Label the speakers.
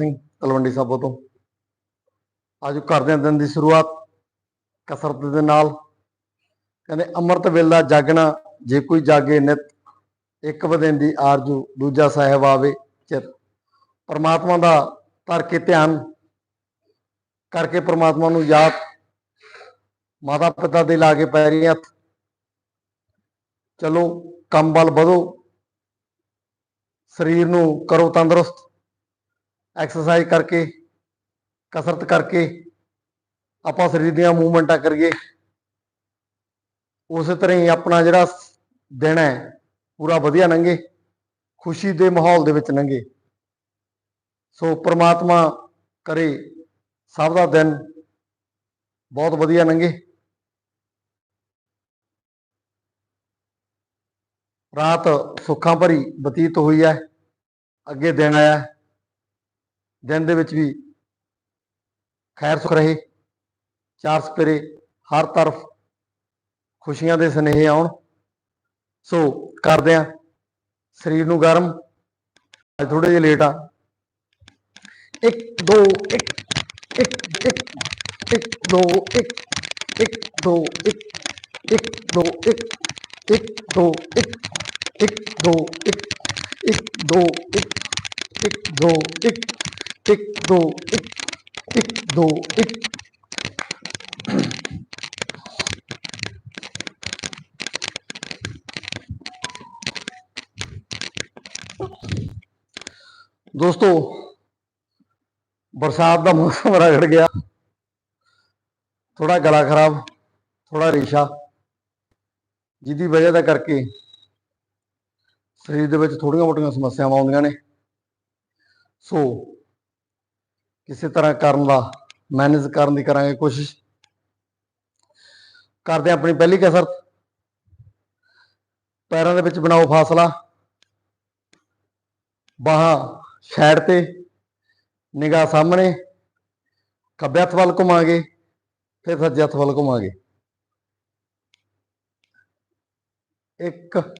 Speaker 1: ਸਿੰਘ ਤਲਵੰਡੀ ਸਾਬੋ ਤੋਂ। ਅੱਜ ਕਰਦੇ ਹਾਂ ਦਿਨ ਦੀ ਸ਼ੁਰੂਆਤ ਕਸਰਤ ਦੇ ਨਾਲ। ਕਹਿੰਦੇ, ਅੰਮ੍ਰਿਤ ਵੇਲਾ ਜਾਗਣਾ, ਜੇ ਕੋਈ ਜਾਗੇ ਨਿਤ, ਇੱਕ ਬਦਨ ਦੀ ਆਰਜੂ, ਦੂਜਾ ਸਾਹਿਬ ਆਵੇ ਚਿਤ। ਪਰਮਾਤਮਾ ਦਾ ਧਰ ਕੇ ਧਿਆਨ ਕਰਕੇ ਪਰਮਾਤਮਾ ਨੂੰ ਯਾਦ ਮਾਤਾ ਪਿਤਾ ਦੇ ਲਾਗੇ ਪੈਰੀ ਹੱਥ, ਚਲੋ, ਕੰਮ ਵੱਲ ਵਧੋ, ਸਰੀਰ ਨੂੰ ਕਰੋ ਤੰਦਰੁਸਤ ਐਕਸਰਸਾਈਜ਼ ਕਰਕੇ, ਕਸਰਤ ਕਰਕੇ ਆਪਾਂ ਸਰੀਰ ਦੀਆਂ ਮੂਵਮੈਂਟਾਂ ਕਰੀਏ। ਉਸੇ ਤਰ੍ਹਾਂ ਹੀ ਆਪਣਾ ਜਿਹੜਾ ਦਿਨ ਹੈ, ਪੂਰਾ ਵਧੀਆ ਲੰਘੇ, ਖੁਸ਼ੀ ਦੇ ਮਾਹੌਲ ਦੇ ਵਿੱਚ ਲੰਘੇ। ਸੋ ਪ੍ਰਮਾਤਮਾ ਕਰੇ, ਸਭ ਦਾ ਦਿਨ ਬਹੁਤ ਵਧੀਆ ਲੰਘੇ। ਰਾਤ ਸੁੱਖਾਂ ਭਰੀ ਬਤੀਤ ਹੋਈ ਹੈ, ਅੱਗੇ ਦਿਨ ਆਇਆ। ਦਿਨ ਦੇ ਵਿੱਚ ਵੀ ਖੈਰ ਸੁਖ ਰਹੇ, ਚਾਰ ਸਪੇਰੇ ਹਰ ਤਰਫ ਖੁਸ਼ੀਆਂ ਦੇ ਸਨੇਹੇ ਆਉਣ। ਸੋ ਕਰਦੇ ਆ ਸਰੀਰ ਨੂੰ ਗਰਮ। ਅੱਜ ਥੋੜੇ ਜਿਹਾ ਲੇਟ ਆ। 1 2 1 1 1 1 2 1 1 2 1 1 2 1 1 2 1 1 2 1 1 2 1 1 2 1 1 2 1 1 2 1 ਦੋਸਤੋ, ਬਰਸਾਤ ਦਾ ਮੌਸਮ ਰਗੜ ਗਿਆ। ਥੋੜਾ ਗਲਾ ਖਰਾਬ ਥੋੜਾ ਰੇਸ਼ਾ, ਜਿਹਦੀ ਵਜ੍ਹਾ ਦਾ ਕਰਕੇ ਸਰੀਰ ਦੇ ਵਿੱਚ ਥੋੜੀਆਂ ਮੋਟੀਆਂ ਸਮੱਸਿਆਵਾਂ ਆਉਂਦੀਆਂ ਨੇ। ਸੋ ਕਿਸੇ ਤਰ੍ਹਾਂ ਕਰਨ ਦਾ ਮੈਨੇਜ ਕਰਨ ਦੀ ਕਰਾਂਗੇ ਕੋਸ਼ਿਸ਼। ਕਰਦੇ ਆਪਣੀ ਪਹਿਲੀ ਕਸਰਤ। ਪੈਰਾਂ ਦੇ ਵਿੱਚ ਬਣਾਓ ਫਾਸਲਾ। ਬਾਹਾਂ ਸਾਈਡ ਤੇ, ਨਿਗਾਹ ਸਾਹਮਣੇ। ਖੱਬੇ ਹੱਥ ਵੱਲ ਘੁਮਾਗੇ, ਫਿਰ ਸੱਜੇ ਹੱਥ ਵੱਲ ਘੁਮਾਗੇ। ਇੱਕ